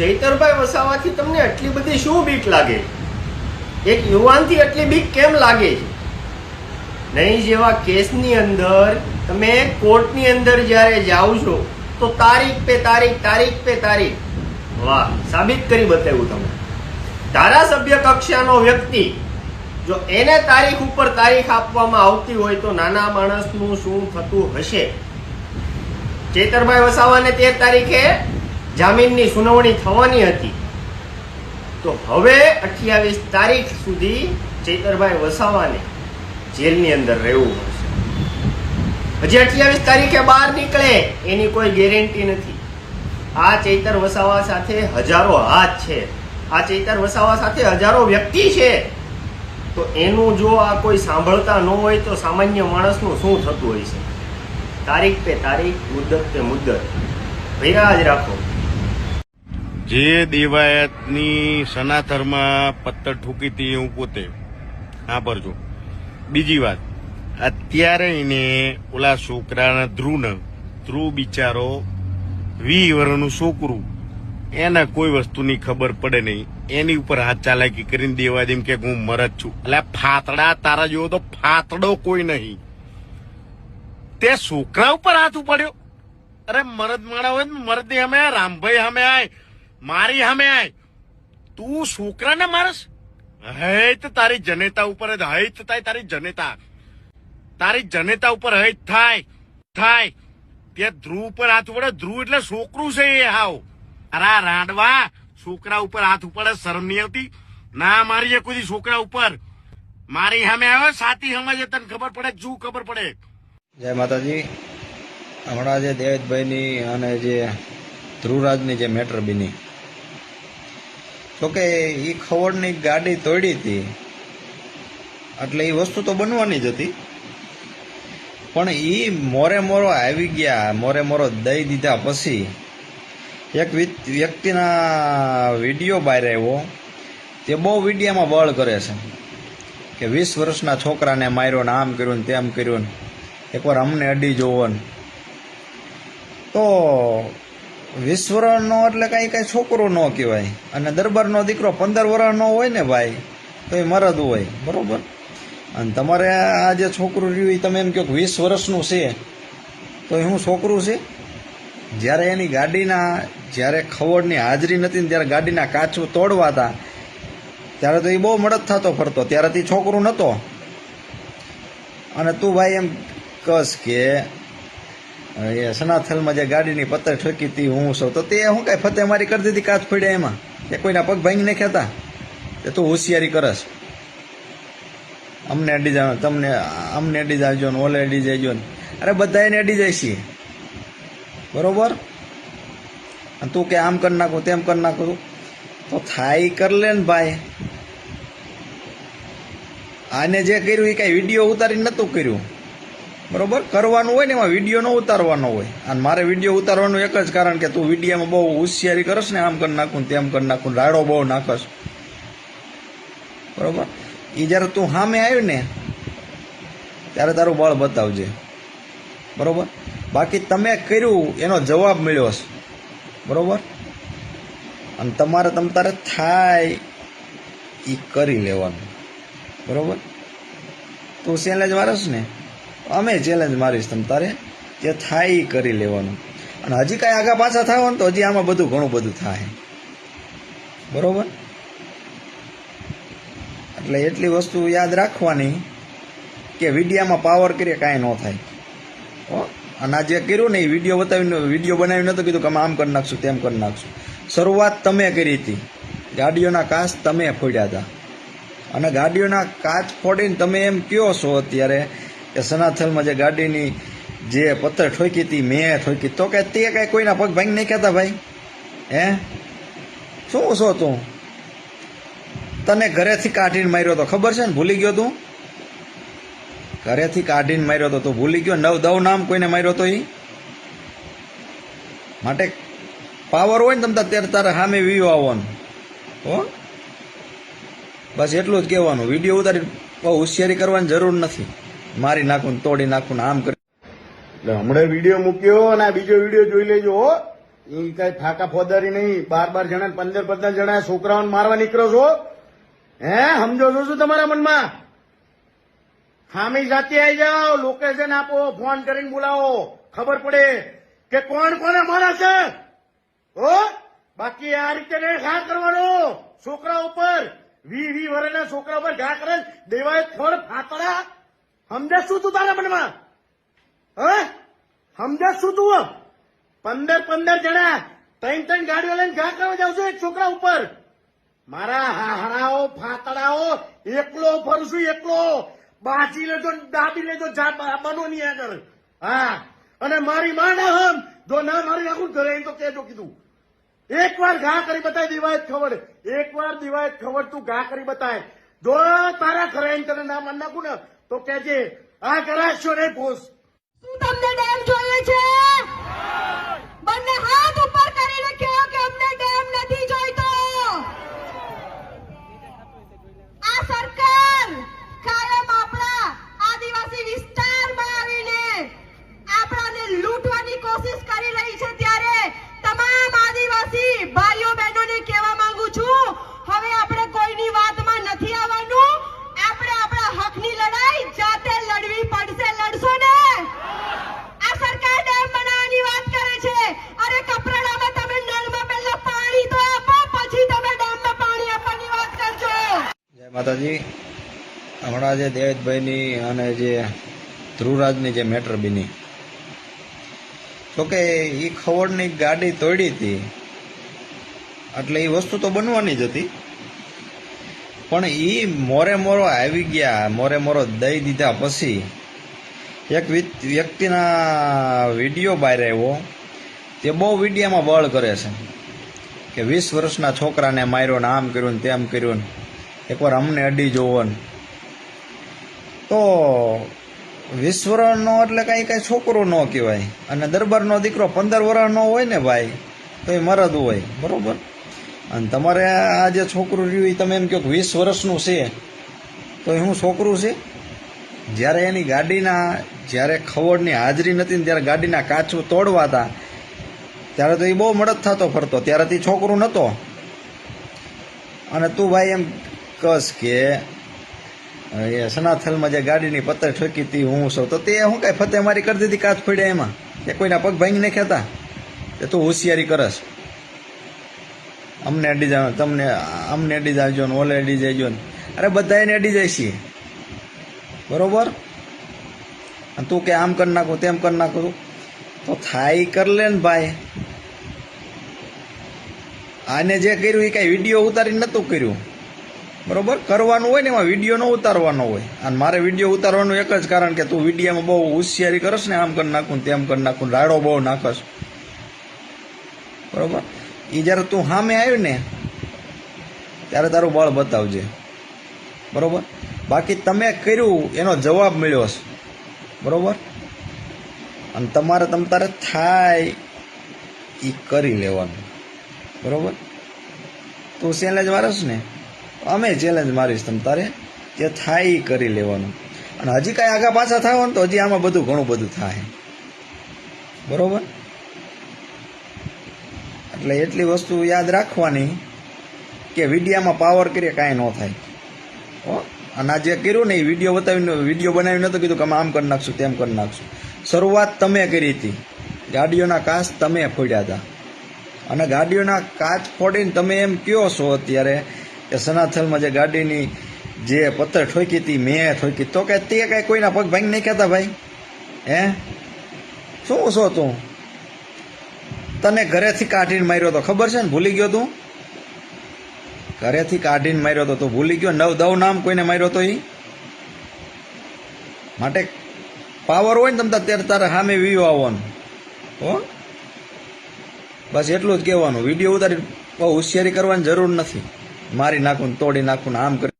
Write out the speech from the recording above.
ચૈતરભાઈ વસાવાથી તમને આટલી બધી શું બીક લાગે? એક યુવાનથી આટલી બીક કેમ લાગે? નહીં, જેવા કેસની અંદર તમે કોર્ટની અંદર જ્યારે જાઓ છો, તો તારીખ પે તારીખ તારીખ પે તારીખ. વાહ, સાબિત કરી બતાવ્યું તમે ધારાસભ્ય કક્ષાનો વ્યક્તિ, જો એને તારીખ ઉપર તારીખ આપવામાં આવતી હોય તો નાના માણસનું શું થતું હશે? ચેતરભાઈ વસાવાને તેર તારીખે જામીનની સુનાવણી થવાની હતી. તો હવે અઠ્યાવીસ તારીખ સુધી ચેતરભાઈ વસાવાને જેલની અંદર રહેવું પડશે. હજી અઠ્યાવીસ તારીખે બહાર નીકળે, એની કોઈ ગેરંટી નથી. આ ચૈતર વસાવા સાથે હજારો હાથ છે. આ ચૈતર વસાવા સાથે હજારો વ્યક્તિ છે. તો એનું જો આ કોઈ સાંભળતા ન હોય તો સામાન્ય માણસનું શું થતું હોય છે? તારીખ પે તારીખ, મુદ્દત પે મુદ્દત. ભૈરા જ રાખો. જે દેવાયતની સનાતરમાં પત્તર ઠૂકી હતી હું પોતે. હા પરજો બીજી વાત. અત્યારે એને ઓલા છોકરાના ધ્રુવને, ધ્રુવ બિચારો વી છોકરું. એને કોઈ વસ્તુની ખબર પડે નહીં. એની ઉપર હાથ ચાલાકી કરીને દેવા જેમ કે હું મરદ છું. એટલે ફાતડા તારા જેવો તો ફાતડો કોઈ નહીં. તે છોકરા ઉપર હાથ ઉપાડ્યો. અરે મરદ માણા હોય મરદ અમે રામભાઈ અમે આય. મારી સામે આય. તું છોકરાને મારસ? હૈત તારી જનેતા ઉપર જ, હૈત થાય તારી જનેતા. તારી જનેતા ઉપર હૈત થાય થાય. તે ધ્રુવ ઉપર હાથ ઉપડે. ધ્રુવ એટલે છોકરું છે એ હાવ. અરા રાંડવા છોકરા ઉપર હાથ ઉપડે, શરમ નહીં આવતી? ના મારી કોઈ છોકરા ઉપર. મારી સામે આવે સાતી સમજે તને ખબર પડે શું ખબર પડે? જય માતાજી. હમણાં જે દેવેદભાઈની અને જે ધ્રુવરાજની જે મેટર બની તો કે એ ખવડની ગાડી તોડી હતી. એટલે એ વસ્તુ તો બનવાની જ હતી. પણ એ મોરે મોરો આવી ગયા, મોરે મોરો દઈ દીધા પછી એક વ્યક્તિના વીડિયો બહાર આવ્યો. તે બહુ વિડીયામાં બળ કરે છે. કે વીસ વર્ષના છોકરાને માર્યો ને આમ કર્યું ને તેમ કર્યું ને. એકવાર અમને અડી જોવો ને. તો વીસ વર્ષનો એટલે કાંઈ કાંઈ છોકરો ન કહેવાય. અને દરબારનો દીકરો પંદર વર્ષનો હોય ને ભાઈ, તો એ મરદ હોય. બરાબર? અને તમારે આ જે છોકરું રહ્યું એ તમે એમ કહો કે વીસ વર્ષનું છે. તો એ હું છોકરું છે? જ્યારે એની ગાડીના, જ્યારે ખવડની હાજરી નથી ને ત્યારે ગાડીના કાચું તોડવા હતા, ત્યારે તો એ બહુ મદદ થતો ફરતો. ત્યારે તે છોકરું નહોતો. અને તું ભાઈ એમ કસ કે એ સનાથલમાં જે ગાડીની પત્તર ઠોકી હતી, હું સૌ તો તે શું કાંઈ ફતે મારી કરી દીધી, કાચ પડ્યા એમાં. એ કોઈના પગ ભાંગી નાખ્યા હતા એ તું હોશિયારી કરસ. અમને અડી જાવ તમને, અમને અડી જાવજો ને ઓલે અડી જાયજો ને અરે બધા એને અડી જાય છીએ. બરોબર? તું કે આમ કરી નાખું, તેમ કરી નાખું. તો થાય કર લે ને ભાઈ. આને જે કર્યું એ કાંઈ વીડિયો ઉતારીને નહોતું કર્યું. બરોબર? કરવાનું હોય ને એમાં વીડિયો ન ઉતારવાનો હોય. અને મારે વીડિયો ઉતારવાનું એક જ કારણ કે તું વિડીયોમાં બહુ હોશિયારી કરસ ને આમ કરી નાખું તેમ કરી નાખું રાડો બહુ નાખસ. બરોબર? એ જ્યારે તું સામે આવ્યું ને, ત્યારે તારું બળ બતાવજે. બરોબર? બાકી તમે કર્યું, એનો જવાબ મળ્યો છે બરોબર? અને તમારે તમ તારે થાય એ કરી લેવાનું. બરોબર? તું ચેલેન્જ વારસ ને? અમે ચેલેન્જ મારીશ તમ તારે જે થાય એ કરી લેવાનું. અને હજી કાંઈ આગા પાછા થાય ને તો હજી આમાં બધું ઘણું બધું થાય. બરોબર? એટલે એટલી વસ્તુ યાદ રાખવાની કે વિડીયામાં પાવર કરીએ કાંઈ ન થાય. હો? અને આ જે કર્યું ને એ વીડિયો બતાવીને, વીડિયો બનાવી નહોતો કીધું કે અમે આમ કરી નાખશું, તેમ કરી નાખશું. શરૂઆત તમે કરી હતી. ગાડીઓના કાચ તમે ફોડ્યા હતા. અને ગાડીઓના કાચ ફોડીને તમે એમ કયો છો અત્યારે કે સનાથલમાં જે ગાડીની જે પથ્થર ઠોકી હતી, મેં ઠોકી, તો કે તે કાંઈ કોઈના પગ ભાંગી નહીં કહેતા ભાઈ. હે? શું છો તું? તને ઘરેથી કાઢીને માર્યો તો ખબર છે ને? ભૂલી ગયો તું? ઘરેથી કાઢીને માર્યો તો તું ભૂલી ગયો? નવ દવ નામ કોઈને માર્યો તો એ માટે પાવર હોય ને તમે ત્યારે તારે સામે વીવો આવવાનું હો? બસ એટલું જ કહેવાનું. વીડિયો ઉતારી હોશિયારી કરવાની જરૂર નથી. મારી નાખું તોડી નાખું આમ કરી એટલે હમણાં વીડિયો મૂક્યો અને બીજો વીડિયો જોઈ લેજો હો. એ કઈ ફાકા ફોદારી નહીં. બાર બાર જણા પંદર પંદર જણા છોકરાઓને મારવા નીકળો છો. હે, સમજો છો શું તમારા મનમાં? ખામી જાતે આવી જાઓ લોકેશન આપો ફોન કરીને બોલાવો. ખબર પડે કે કોણ કોને મારા છે? હો? બાકી આ રીતે ઘા કરવાનો. છોકરા ઉપર વી વી વરેના છોકરા ઉપર ઘા કરે દેવાય ખબર ફાતડા સમજે શું તું તારા મનમાં હે સમજે શું તું પંદર પંદર જણા ત્રણ ત્રણ ગાડીઓ લઈને ઘા કરવા જાઉં છું એક છોકરા ઉપર મારા હાહડાઓ ફાતડાઓ એકલો ફરું છું એકલો બાજી લેજો દાબી લેજો બનો નહીં આગળ હા અને મારી માં ના હમ જો ના મારી નાખું ઘરે એમ તો કેજો કીધું એક વાર ઘા કરી બતાય દિવાયત ખબર એક વાર દિવાયત ખબર તું ઘા કરી બતાય જો તારા ઘરે એમ તને ના માન નાખું ને તો કેજે આ કરાશો રે ભોસ. શું તમને ડેમ જોઈએ છે? બંને હાથ હમણાં જે દેવેદભાઈની અને જે ધ્રુવરાજની જે મેટર બની જોકે એ ખવડની ગાડી તોડી હતી, એટલે એ વસ્તુ તો બનવાની જ હતી. પણ એ મોરે મોરો આવી ગયા, મોરે મોરો દઈ દીધા પછી એક વ્યક્તિના વીડિયો બહાર આવ્યો, તે બહુ વિડીયામાં બળ કરે છે. કે વીસ વર્ષના છોકરાને માર્યો ને આમ કર્યું ને તેમ કર્યું ને, એકવાર અમને અડી જોવો ને. તો વીસ વર્ષનો એટલે કાંઈ કાંઈ છોકરો ન કહેવાય. અને દરબારનો દીકરો પંદર વર્ષનો હોય ને ભાઈ તો એ મરદ હોય. બરાબર? અને તમારે આ જે છોકરું રહ્યું એ તમે એમ કહો કે વીસ વર્ષનું છે. તો એ હું છોકરું છે? જ્યારે એની ગાડીના, જ્યારે ખવડની હાજરી નથી ને ત્યારે ગાડીના કાચું તોડવા હતા, ત્યારે તો એ બહુ મદદ થતો ફરતો. ત્યારે તે છોકરું નહોતો અને તું ભાઈ એમ કસ કે એ સનાથલમાં જે ગાડીની પત્તર ઠોકી હતી, હું છું તો તે શું કાંઈ ફતે મારી કરી દીધી, કાચ ફોડ્યા એમાં. એ કોઈના પગ ભાંગી નાખ્યા હતા. એ તું હોશિયારી કરસ. અમને અડી જાવ, તમને, અમને અડી જાવજો ને, ઓલે અડી જજો ને. અરે બધા એને અડી જાય છીએ. બરોબર? તું કે આમ કરી નાખું, તેમ કરી નાખું. તો થાય કર લે ને ભાઈ. આને જે કર્યું એ કાંઈ વીડિયો ઉતારીને નહોતું કર્યું. બરોબર? કરવાનું હોય ને એમાં વીડિયો ન ઉતારવાનો હોય. અને મારે વીડિયો ઉતારવાનું એક જ કારણ કે તું વિડીયોમાં બહુ હોશિયારી કરશ ને, આમ કરી નાખું તેમ કરી નાખું રાડો બહુ નાખશ બરોબર? એ જ્યારે તું સામે આવ્યું ને, ત્યારે તારું બળ બતાવજે. બરોબર? બાકી તમે કર્યું, એનો જવાબ મળ્યો છે બરોબર? અને તમારે તમ તારે થાય એ કરી લેવાનું. બરોબર? તું ચેલેન્જ વારસ ને? અમે ચેલેન્જ મારીશ તમ તારે? જે થાય એ કરી લેવાનું. અને હજી કાંઈ આગા પાછા થાવ ને તો હજી આમાં બધું ઘણું બધું થાય. બરોબર? એટલે એટલી વસ્તુ યાદ રાખવાની કે વિડીયામાં પાવર કરીએ કાંઈ ન થાય. હો? અને આ જે કર્યું ને એ વીડિયો બતાવીને, વીડિયો બનાવી નહોતો કીધું કે અમે આમ કરી નાખશું, તેમ કરી નાખશું. શરૂઆત તમે કરી હતી. ગાડીઓના કાચ તમે ફોડ્યા હતા. અને ગાડીઓના કાચ ફોડીને તમે એમ કયો છો અત્યારે? કે સનાથલમાં જે ગાડીની જે પથ્થર ઠોકી હતી, મેં ઠોકી. તો કે તે કાંઈ કોઈના પગ ભાંગી નહીં કહેતા ભાઈ? હે? શું છો તું? તને ઘરેથી કાઢીને માર્યો તો ખબર છે ને? ભૂલી ગયો તું? ઘરેથી કાઢીને માર્યો તો તું ભૂલી ગયો? નવ દવ નામ કોઈને માર્યો તો એ માટે પાવર હોય ને તમે ત્યારે તારે સામે વ્યૂ આવવાનું. હો? બસ એટલું જ કહેવાનું. વીડિયો ઉતારી બહુ હોશિયારી કરવાની જરૂર નથી. મારી નાખું તોડી નાખું આમ કરી